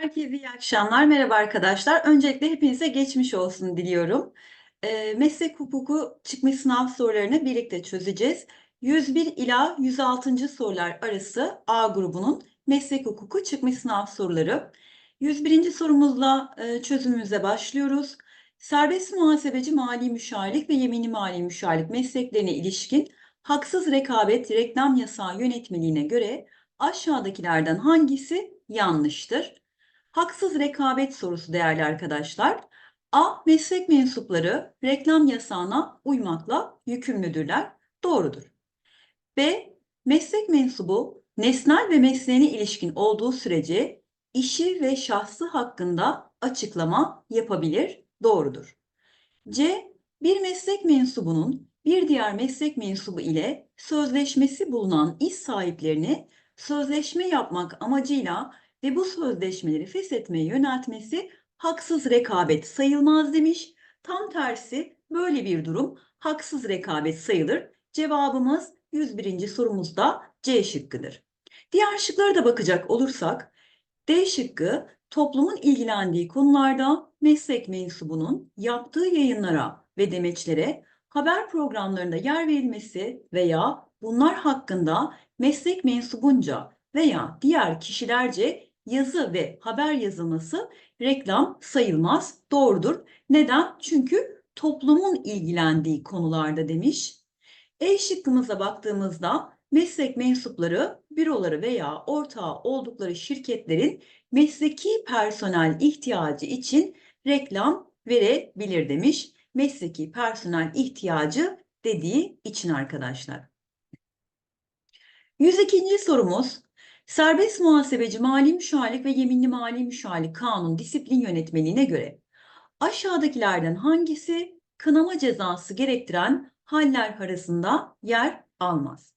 Herkese iyi akşamlar. Merhaba arkadaşlar. Öncelikle hepinize geçmiş olsun diliyorum. Eee, meslek hukuku çıkmış sınav sorularını birlikte çözeceğiz. 101 ila 106. sorular arası A grubunun meslek hukuku çıkmış sınav soruları. 101. sorumuzla eee, çözümümüze başlıyoruz. Serbest muhasebeci mali müşavirlik ve yeminli mali müşavirlik mesleklerine ilişkin haksız rekabet reklam yasağı yönetmeliğine göre aşağıdakilerden hangisi yanlıştır? Haksız rekabet sorusu değerli arkadaşlar. A. Meslek mensupları reklam yasağına uymakla yükümlüdürler. Doğrudur. B. Meslek mensubu nesnel ve mesleğine ilişkin olduğu sürece işi ve şahsı hakkında açıklama yapabilir. Doğrudur. C. Bir meslek mensubunun bir diğer meslek mensubu ile sözleşmesi bulunan iş sahiplerini sözleşme yapmak amacıyla ve bu sözleşmeleri feshetmeye yöneltmesi haksız rekabet sayılmaz demiş. Tam tersi böyle bir durum haksız rekabet sayılır. Cevabımız 101. sorumuzda C şıkkıdır. Diğer şıklara da bakacak olursak D şıkkı toplumun ilgilendiği konularda meslek mensubunun yaptığı yayınlara ve demeçlere haber programlarında yer verilmesi veya bunlar hakkında meslek mensubunca veya diğer kişilerce yazı ve haber yazılması reklam sayılmaz. Doğrudur. Neden? Çünkü toplumun ilgilendiği konularda demiş. E şıkkımıza baktığımızda meslek mensupları büroları veya ortağı oldukları şirketlerin mesleki personel ihtiyacı için reklam verebilir demiş. Mesleki personel ihtiyacı dediği için arkadaşlar. 102. sorumuz Serbest muhasebeci mali müşavirlik ve yeminli mali müşavirlik kanun disiplin yönetmeliğine göre aşağıdakilerden hangisi kınama cezası gerektiren haller arasında yer almaz?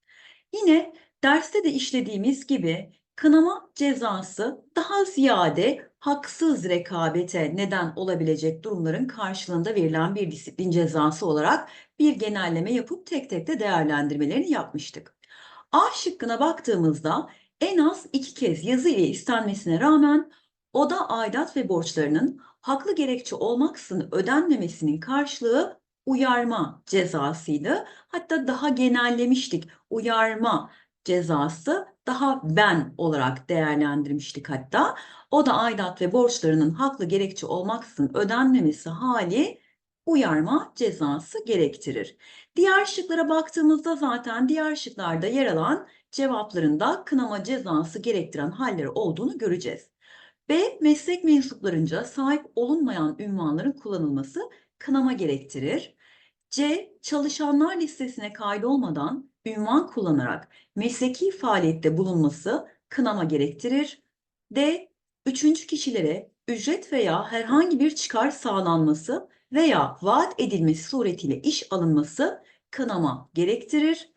Yine derste de işlediğimiz gibi kınama cezası daha ziyade haksız rekabete neden olabilecek durumların karşılığında verilen bir disiplin cezası olarak bir genelleme yapıp tek tek de değerlendirmelerini yapmıştık. A şıkkına baktığımızda en az iki kez yazı ile istenmesine rağmen oda aidat ve borçlarının haklı gerekçe olmaksızın ödenmemesinin karşılığı uyarma cezasıydı. Hatta daha genellemiştik. Uyarma cezası daha ben olarak değerlendirmiştik hatta. O da aidat ve borçlarının haklı gerekçe olmaksızın ödenmemesi hali uyarma cezası gerektirir. Diğer şıklara baktığımızda zaten diğer şıklarda yer alan cevaplarında kınama cezası gerektiren haller olduğunu göreceğiz. B. Meslek mensuplarınca sahip olunmayan ünvanların kullanılması kınama gerektirir. C. Çalışanlar listesine kaydolmadan ünvan kullanarak mesleki faaliyette bulunması kınama gerektirir. D. Üçüncü kişilere ücret veya herhangi bir çıkar sağlanması veya vaat edilmesi suretiyle iş alınması kınama gerektirir.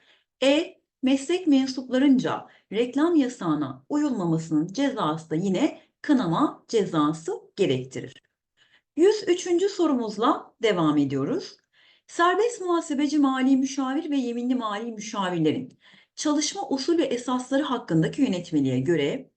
E. Meslek mensuplarınca reklam yasağına uyulmamasının cezası da yine kınama cezası gerektirir. 103. sorumuzla devam ediyoruz. Serbest muhasebeci mali müşavir ve yeminli mali müşavirlerin çalışma usul ve esasları hakkındaki yönetmeliğe göre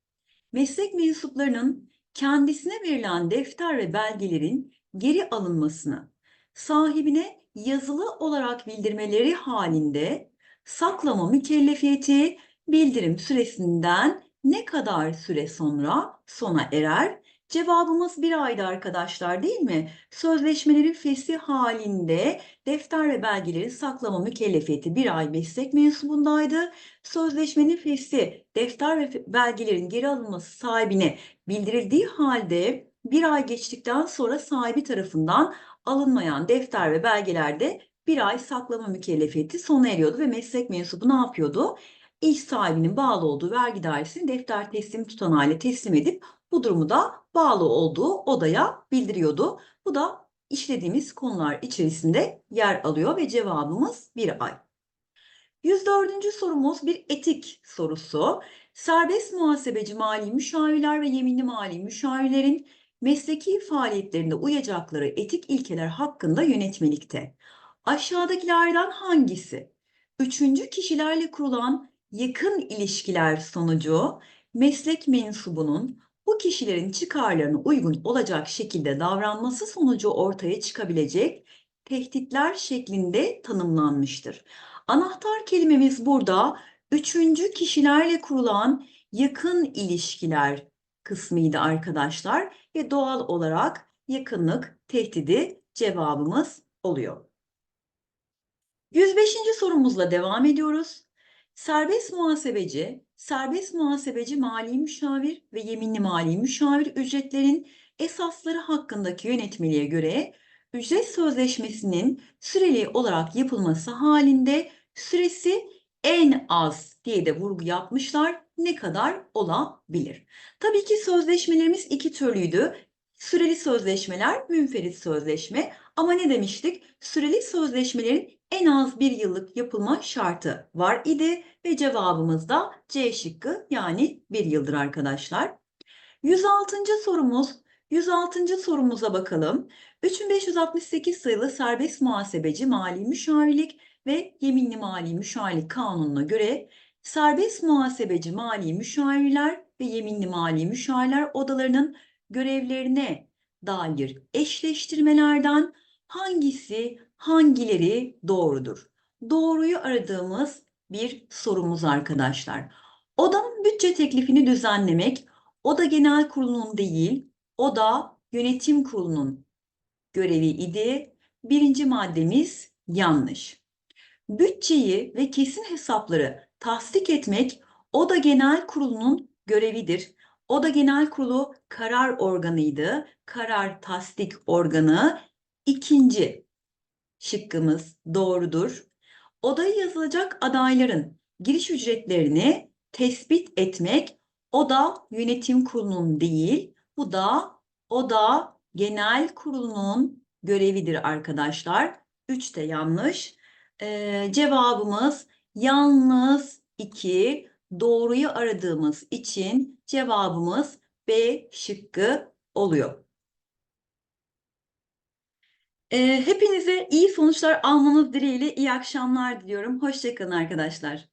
meslek mensuplarının kendisine verilen defter ve belgelerin geri alınmasını sahibine yazılı olarak bildirmeleri halinde saklama mükellefiyeti bildirim süresinden ne kadar süre sonra sona erer? Cevabımız bir aydı arkadaşlar değil mi? Sözleşmelerin fesi halinde defter ve belgeleri saklama mükellefiyeti bir ay meslek mensubundaydı. Sözleşmenin fesi defter ve belgelerin geri alınması sahibine bildirildiği halde bir ay geçtikten sonra sahibi tarafından alınmayan defter ve belgelerde bir ay saklama mükellefiyeti sona eriyordu ve meslek mensubu ne yapıyordu? İş sahibinin bağlı olduğu vergi dairesini defter teslim tutanağıyla teslim edip bu durumu da bağlı olduğu odaya bildiriyordu. Bu da işlediğimiz konular içerisinde yer alıyor ve cevabımız bir ay. 104. sorumuz bir etik sorusu. Serbest muhasebeci mali müşavirler ve yeminli mali müşavirlerin mesleki faaliyetlerinde uyacakları etik ilkeler hakkında yönetmelikte. Aşağıdakilerden hangisi? Üçüncü kişilerle kurulan yakın ilişkiler sonucu meslek mensubunun bu kişilerin çıkarlarına uygun olacak şekilde davranması sonucu ortaya çıkabilecek tehditler şeklinde tanımlanmıştır. Anahtar kelimemiz burada üçüncü kişilerle kurulan yakın ilişkiler kısmıydı arkadaşlar ve doğal olarak yakınlık tehdidi cevabımız oluyor. 105. sorumuzla devam ediyoruz. Serbest muhasebeci, serbest muhasebeci mali müşavir ve yeminli mali müşavir ücretlerin esasları hakkındaki yönetmeliğe göre ücret sözleşmesinin süreli olarak yapılması halinde süresi en az diye de vurgu yapmışlar. Ne kadar olabilir? Tabii ki sözleşmelerimiz iki türlüydü. Süreli sözleşmeler, münferit sözleşme. Ama ne demiştik? Süreli sözleşmelerin en az bir yıllık yapılma şartı var idi ve cevabımız da C şıkkı yani bir yıldır arkadaşlar. 106. sorumuz 106. sorumuza bakalım. 3568 sayılı serbest muhasebeci mali müşavirlik ve yeminli mali müşavirlik kanununa göre serbest muhasebeci mali müşavirler ve yeminli mali müşavirler odalarının görevlerine dair eşleştirmelerden hangisi hangileri doğrudur? Doğruyu aradığımız bir sorumuz arkadaşlar. Odanın bütçe teklifini düzenlemek Oda Genel Kurulu'nun değil, Oda Yönetim Kurulu'nun görevi idi. Birinci maddemiz yanlış. Bütçeyi ve kesin hesapları tasdik etmek Oda Genel Kurulu'nun görevidir. Oda Genel Kurulu karar organıydı. Karar tasdik organı ikinci şıkkımız doğrudur. Odaya yazılacak adayların giriş ücretlerini tespit etmek Oda Yönetim Kurulu'nun değil, bu da Oda Genel Kurulu'nun görevidir arkadaşlar. Üç de yanlış. Ee, cevabımız yalnız 2. Doğruyu aradığımız için cevabımız B şıkkı oluyor. Ee, hepinize iyi sonuçlar almanız dileğiyle iyi akşamlar diliyorum. Hoşçakalın arkadaşlar.